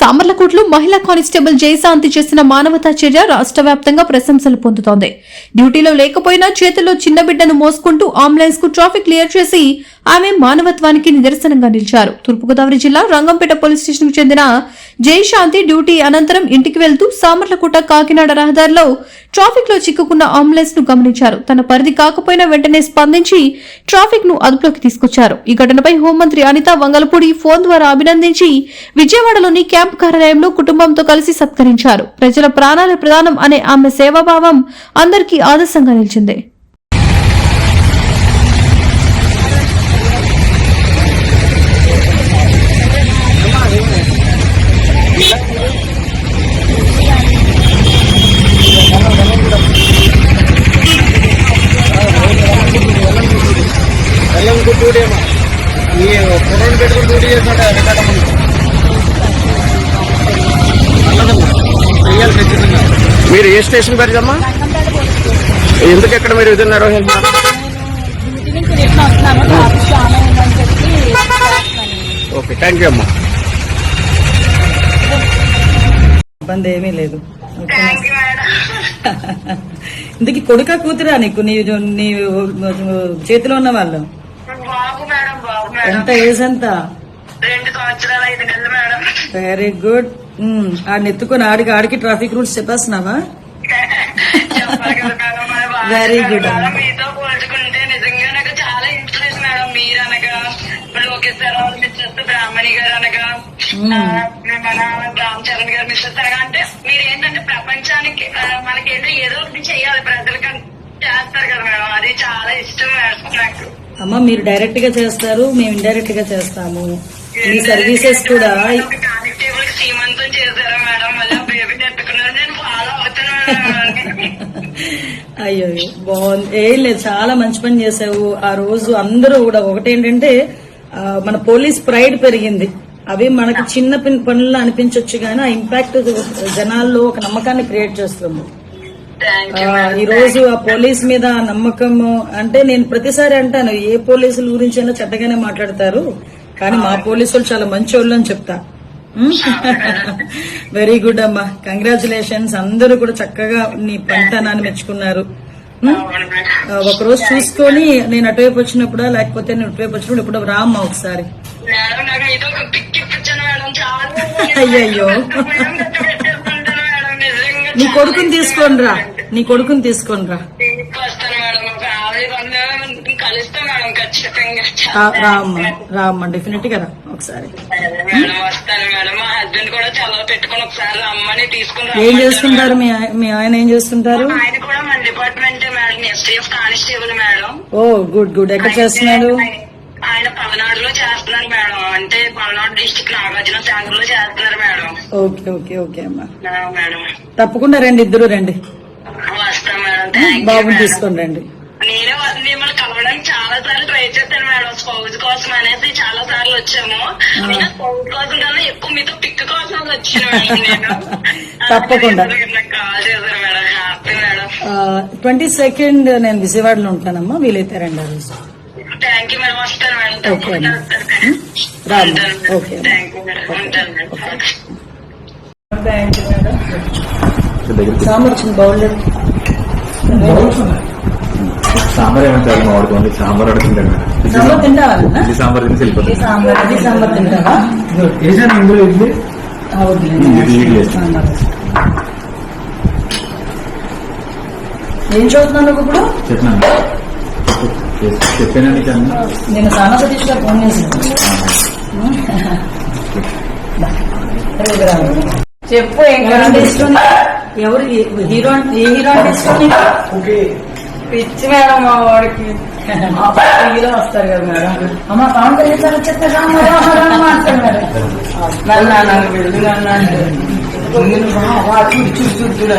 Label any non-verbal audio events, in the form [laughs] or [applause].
సామర్లకోట్లో మహిళా కానిస్టేబుల్ జయశాంతి చేసిన మానవతా చర్య రాష్ట్ర వ్యాప్తంగా ప్రశంసలు పొందుతోంది. డ్యూటీలో లేకపోయినా చేతిలో చిన్న బిడ్డను మోసుకుంటూ అంబులెన్స్కు ట్రాఫిక్ క్లియర్ చేసి ఆమె మానవత్వానికి నిదర్శనంగా నిలిచారు. తూర్పుగోదావరి జిల్లా రంగంపేట పోలీస్ స్టేషన్కు చెందిన జయశాంతి డ్యూటీ అనంతరం ఇంటికి వెళ్తూ సామర్లకోట కాకినాడ రహదారిలో ట్రాఫిక్లో చిక్కుకున్న అంబులెన్స్ను గమనించారు. తన పరిధి కాకపోయినా వెంటనే స్పందించి ట్రాఫిక్ను అదుపులోకి తీసుకొచ్చారు. ఈ ఘటనపై హోంమంత్రి అనిత వంగలపూడి ఫోన్ ద్వారా అభినందించి విజయవాడలోని క్యాంపు కార్యాలయంలో కుటుంబంతో కలిసి సత్కరించారు. ప్రజల ప్రాణాల ప్రధానం అనే ఆమె సేవాభావం అందరికీ ఆదర్శంగా నిలిచింది. మీరు ఏ స్టేషన్ పరిచమ్మా ఎందుకు ఎక్కడ మీరు ఇది నిర్వహిస్తున్నారు. ఓకే థ్యాంక్ యూ అమ్మా. ఇబ్బంది ఏమీ లేదు. ఇందుకు కొడుక కూతురా నీకు? నీ నీ చేతిలో ఉన్న వాళ్ళు? బాబు మేడం బాబు మేడం. ఎంత ఏజ్ ఎంత వెరీ గుడ్ ఆడిని ఎత్తుకొని ఆడికి ఆడికి ట్రాఫిక్ రూల్స్ చెప్పేస్తున్నావా? లోకేశ్వరరావు మిస్సెస్ బ్రాహ్మణి గారు అనగా మన రామ్ చరణ్ గారు మిస్సెస్ అనగా అంటే మీరు ఏంటంటే ప్రపంచానికి ఆ, మనకేంటో ఏదో ఒకటి చేయాలి ప్రజలకి చేస్తారు కదా మేడం అది చాలా ఇష్టం నాకు అమ్మ మీరు డైరెక్ట్గా చేస్తారు మేము ఇండైరెక్ట్గా చేస్తాము. మీ సర్వీసెస్ కూడా అయ్యో బాగుంది. ఏం లేదు చాలా మంచి పని చేసావు ఆ రోజు అందరూ కూడా ఒకటేంటంటే మన పోలీస్ ప్రైడ్ పెరిగింది. అవి మనకి చిన్న పిన్- పనుల్లో అనిపించవచ్చు కానీ ఆ ఇంపాక్ట్ జనాల్లో ఒక నమ్మకాన్ని క్రియేట్ చేస్తుంది. ఈ రోజు ఆ పోలీస్ మీద ఆ నమ్మకం అంటే నేను ప్రతిసారి అంటాను ఏ పోలీసుల గురించి అయినా చెడ్డగానే మాట్లాడతారు. కానీ మా పోలీసులు చాలా మంచి వాళ్ళు అని చెప్తా. [laughs] వెరీ గుడ్ అమ్మా. కంగ్రాచులేషన్స్ అందరూ కూడా చక్కగా నీ పనితనాన్ని మెచ్చుకున్నారు. ఒకరోజు చూసుకొని నేను అటువైపు వచ్చినప్పుడా లేకపోతే నేను ఇటువైపు వచ్చినప్పుడు ఇప్పుడు రామ్మా ఒకసారి. [laughs] అయ్యయ్యో. నీ కొడుకుని తీసుకొని రా. నీ కొడుకుని తీసుకొని రా. తీసుకొస్తాను మేడం. ఒక యాభై మంది కలుస్తాం మేడం ఖచ్చితంగా. ఆ, రా అమ్మా రా అమ్మా డెఫినెట్గా రా. ఒకసారి. మేడం వస్తాను మేడం. మా హస్బెండ్ కూడా పెట్టుకుని ఒకసారి అమ్మని తీసుకుని ఏం చేస్తుంటారు? మీ ఆయ- మీ ఆయన ఏం చేస్తుంటారు? ఆయన కూడా మన department madam STF constable madam. ఓ గుడ్ గుడ్. ఎక్కడ చేస్తున్నాడు? ఆయన- ఆయన పల్నాడులో చేస్తున్నారు మేడం. అంటే పల్నాడు డిస్టిక్ నాగార్జున సాగర్లో చేస్తున్నారు మేడం. ఓకే ఓకే ఓకే అమ్మా. ఆ, మేడం. తప్పకుండా రండి ఇద్దరు రండి. వస్తాం మేడం. థ్యాంక్ యూ బాబుని మేడం. తీసుకొని రండి నేను వా- మిమ్మల్ని కలవడానికి చాలా సార్లు ట్రై చేశాను మేడం? స్పౌజ్ కోసం అనేసి చాలా సార్లు వచ్చాము. అయినా స్పౌజ్ కోసం కన్నా ఎక్కువ మీతో పిక్ కోసం వచ్చాను నేను. [laughs] తప్పకుండా. కాల్ చేశారు madam. Happy madam. Twenty second నేను విజయవాడలో ఉంటానమ్మా. వీలైతే రండి ఆ రోజు. Thank you madam. వస్తాను మేడం. ఓకే తప్పకుండా అమ్మా. వస్తాను. రా అమ్మా. ఉంటాను madam. Okay. Thank you madam. ఉంటాను మేడం. బౌల్ సాంబార్ ఏమంటారు మా వాడికి ఓన్లీ సాంబార్ అడుగుతుంటాడు మేడం సాంబార్ తింటావా నాన్న? ఇడ్లీ సాంబార్ తినేసి వెళ్ళిపోతుంది సాంబార్ అది సాంబార్ తింటావా వేసాను ఇందులో ఇడ్లీ ఆ, వద్దులే. ఇది ఇడ్లీ. సాంబార్. ఏం ఇప్పుడు చెప్పాను అన్న నేను సానా సతీష్ గారు ఫోన్ చేశాను చెప్పు? ఎవరు హీరో ఏ హీరో అంటే ఇష్టం నీకు? పిచ్చి మేడం మా వాడికి. హీరో వస్తారు కదా మేడం. అమ్మ పవన్ కళ్యాణ్ సార్ నన్ను నన్ను నన్ను అంటే. చూడు చూడు చూడు